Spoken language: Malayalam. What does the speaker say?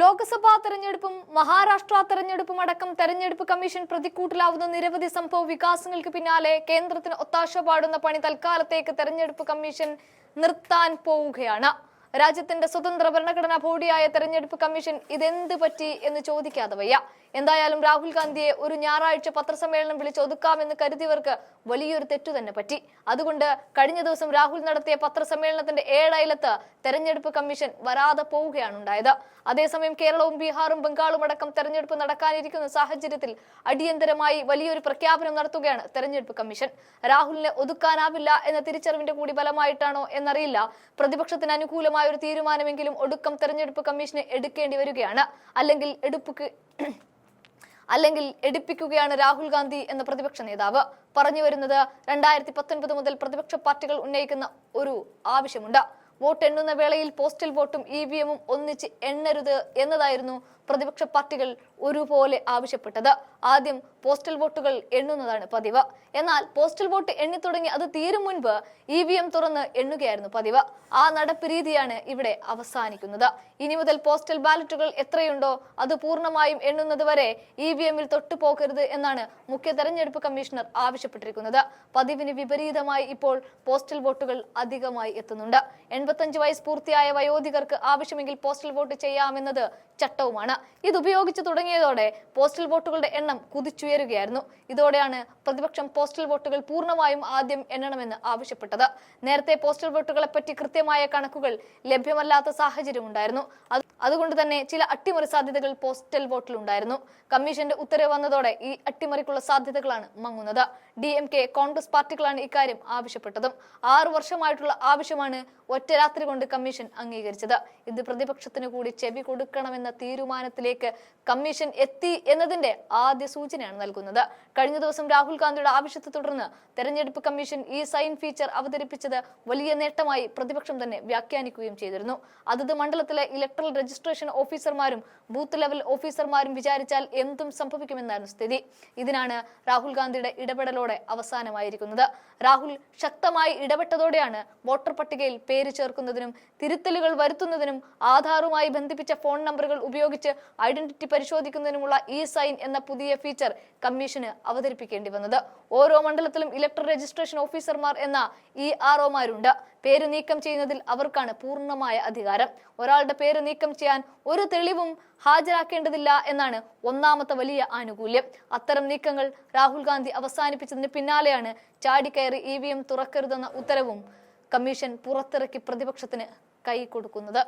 ലോക്സഭാ തെരഞ്ഞെടുപ്പും മഹാരാഷ്ട്ര തെരഞ്ഞെടുപ്പും അടക്കം തെരഞ്ഞെടുപ്പ് കമ്മീഷൻ പ്രതിക്കൂട്ടിലാവുന്ന നിരവധി സംഭവ വികാസങ്ങൾക്ക് പിന്നാലെ കേന്ദ്രത്തിന് ഒത്താശ പാടുന്ന പണി തൽക്കാലത്തേക്ക് തെരഞ്ഞെടുപ്പ് കമ്മീഷൻ നിർത്താൻ പോവുകയാണ്. രാജ്യത്തിന്റെ സ്വതന്ത്ര ഭരണഘടനാ ബോഡിയായ തെരഞ്ഞെടുപ്പ് കമ്മീഷൻ ഇതെന്ത് പറ്റി എന്ന് ചോദിക്കാതെ വയ്യ. എന്തായാലും രാഹുൽ ഗാന്ധിയെ ഒരു ഞായറാഴ്ച പത്രസമ്മേളനം വിളിച്ചൊതുക്കാമെന്ന് കരുതിയവർക്ക് വലിയൊരു തെറ്റു തന്നെ പറ്റി. അതുകൊണ്ട് കഴിഞ്ഞ ദിവസം രാഹുൽ നടത്തിയ പത്രസമ്മേളനത്തിന്റെ ഏഴയലത്ത് തെരഞ്ഞെടുപ്പ് കമ്മീഷൻ വരാതെ പോവുകയാണ് ഉണ്ടായത് അതേസമയം കേരളവും ബീഹാറും ബംഗാളും അടക്കം തെരഞ്ഞെടുപ്പ് നടക്കാനിരിക്കുന്ന സാഹചര്യത്തിൽ അടിയന്തരമായി വലിയൊരു പ്രഖ്യാപനം നടത്തുകയാണ് തെരഞ്ഞെടുപ്പ് കമ്മീഷൻ. രാഹുലിനെ ഒതുക്കാനാവില്ല എന്ന തിരിച്ചറിവിന്റെ കൂടി ഫലമായിട്ടാണോ എന്നറിയില്ല. പ്രതിപക്ഷത്തിന് അനുകൂലമായ ഒരു തീരുമാനമെങ്കിലും ഒടുക്കം തെരഞ്ഞെടുപ്പ് കമ്മീഷന് എടുക്കേണ്ടി വരികയാണ്. അല്ലെങ്കിൽ എടുപ്പുക്ക് അല്ലെങ്കിൽ എടുപ്പിക്കുകയാണ് രാഹുൽ ഗാന്ധി എന്ന പ്രതിപക്ഷ നേതാവ്. പറഞ്ഞു വരുന്നത് രണ്ടായിരത്തി പത്തൊൻപത് മുതൽ പ്രതിപക്ഷ പാർട്ടികൾ ഉന്നയിക്കുന്ന ഒരു ആവശ്യമുണ്ട്. വോട്ട് എണ്ണുന്ന വേളയിൽ പോസ്റ്റൽ വോട്ടും ഇ വി എമ്മും ഒന്നിച്ച് എണ്ണരുത് എന്നതായിരുന്നു പ്രതിപക്ഷ പാർട്ടികൾ ഒരുപോലെ ആവശ്യപ്പെട്ടത്. ആദ്യം പോസ്റ്റൽ വോട്ടുകൾ എണ്ണുന്നതാണ് പതിവ്. എന്നാൽ പോസ്റ്റൽ വോട്ട് എണ്ണി തുടങ്ങി അത് തീരും മുൻപ് ഇ വി എം തുറന്ന് എണ്ണുകയായിരുന്നു പതിവ്. ആ നടപ്പ് രീതിയാണ് ഇവിടെ അവസാനിക്കുന്നത്. ഇനി മുതൽ പോസ്റ്റൽ ബാലറ്റുകൾ എത്രയുണ്ടോ അത് പൂർണമായും എണ്ണുന്നത് വരെ ഇ വി എമ്മിൽ തൊട്ടുപോകരുത് എന്നാണ് മുഖ്യ തെരഞ്ഞെടുപ്പ് കമ്മീഷണർ ആവശ്യപ്പെട്ടിരിക്കുന്നത്. പതിവിന് വിപരീതമായി ഇപ്പോൾ പോസ്റ്റൽ വോട്ടുകൾ അധികമായി എത്തുന്നുണ്ട്. എൺപത്തഞ്ച് വയസ്സ് പൂർത്തിയായ വയോധികർക്ക് ആവശ്യമെങ്കിൽ പോസ്റ്റൽ വോട്ട് ചെയ്യാമെന്നത് ചട്ടവുമാണ്. ഇത് ഉപയോഗിച്ചു തുടങ്ങിയതോടെ പോസ്റ്റൽ വോട്ടുകളുടെ എണ്ണം കുതിച്ചുയരുകയായിരുന്നു. ഇതോടെയാണ് പ്രതിപക്ഷം പോസ്റ്റൽ വോട്ടുകൾ പൂർണമായും ആദ്യം എണ്ണണമെന്ന് ആവശ്യപ്പെട്ടത്. നേരത്തെ പോസ്റ്റൽ വോട്ടുകളെ പറ്റി കൃത്യമായ കണക്കുകൾ ലഭ്യമല്ലാത്ത സാഹചര്യം ഉണ്ടായിരുന്നു അതുകൊണ്ട് തന്നെ ചില അട്ടിമറി സാധ്യതകൾ പോസ്റ്റൽ വോട്ടിലുണ്ടായിരുന്നു. കമ്മീഷന്റെ ഉത്തരവ് വന്നതോടെ ഈ അട്ടിമറിക്കുള്ള സാധ്യതകളാണ് മങ്ങുന്നത്. ഡി എം കെ കോൺഗ്രസ് പാർട്ടികളാണ് ഇക്കാര്യം ആവശ്യപ്പെട്ടതും. ആറു വർഷമായിട്ടുള്ള ആവശ്യമാണ് ഒറ്റ രാത്രി കൊണ്ട് കമ്മീഷൻ അംഗീകരിച്ചത്. ഇത് പ്രതിപക്ഷത്തിന് കൂടി ചെവി കൊടുക്കണമെന്ന തീരുമാനത്തിലേക്ക് കമ്മീഷൻ എത്തി എന്നതിന്റെ ആദ്യ സൂചനയാണ് നൽകുന്നത്. കഴിഞ്ഞ ദിവസം രാഹുൽ ഗാന്ധിയുടെ ആവശ്യത്തെ തുടർന്ന് തെരഞ്ഞെടുപ്പ് കമ്മീഷൻ ഈ സൈൻ ഫീച്ചർ അവതരിപ്പിച്ചത് വലിയ നേട്ടമായി പ്രതിപക്ഷം തന്നെ വ്യാഖ്യാനിക്കുകയും ചെയ്തിരുന്നു. അതത് മണ്ഡലത്തിലെ ഇലക്ട്രൽ രജിസ്ട്രേഷൻ ഓഫീസർമാരും ബൂത്ത് ലെവൽ ഓഫീസർമാരും വിചാരിച്ചാൽ എന്തും സംഭവിക്കുമെന്നായിരുന്നു സ്ഥിതി. ഇതിനാണ് രാഹുൽ ഗാന്ധിയുടെ ഇടപെടലോടെ അവസാനമായിരിക്കുന്നത്. രാഹുൽ ശക്തമായി ഇടപെട്ടതോടെയാണ് വോട്ടർ പട്ടികയിൽ പേര് ചേർക്കുന്നതിനും തിരുത്തലുകൾ വരുത്തുന്നതിനും ആധാറുമായി ബന്ധിപ്പിച്ച ഫോൺ നമ്പറുകൾ ഉപയോഗിച്ച് ഐഡന്റിറ്റി പരിശോധിക്കുന്നതിനുമുള്ള ഇ സൈൻ എന്ന പുതിയ ഫീച്ചർ കമ്മീഷന് അവതരിപ്പിക്കേണ്ടി വന്നത്. ഓരോ മണ്ഡലത്തിലും ഇലക്ട്രൽ രജിസ്ട്രേഷൻ ഓഫീസർമാർ എന്ന ഇ ആർ ഒമാരുണ്ട് പേര് നീക്കം ചെയ്യുന്നതിൽ അവർക്കാണ് പൂർണമായ അധികാരം. ഒരാളുടെ പേര് നീക്കം ചെയ്യാൻ ഒരു തെളിവും ഹാജരാക്കേണ്ടതില്ല എന്നാണ് ഒന്നാമത്തെ വലിയ ആനുകൂല്യം. അത്തരം നീക്കങ്ങൾ രാഹുൽ ഗാന്ധി അവസാനിപ്പിച്ചതിന് പിന്നാലെയാണ് ചാടിക്കയറി ഇ വി എം തുറക്കരുതെന്ന ഉത്തരവും കമ്മീഷൻ പുറത്തിറക്കി പ്രതിപക്ഷത്തിന് കൈ കൊടുക്കുന്നത്.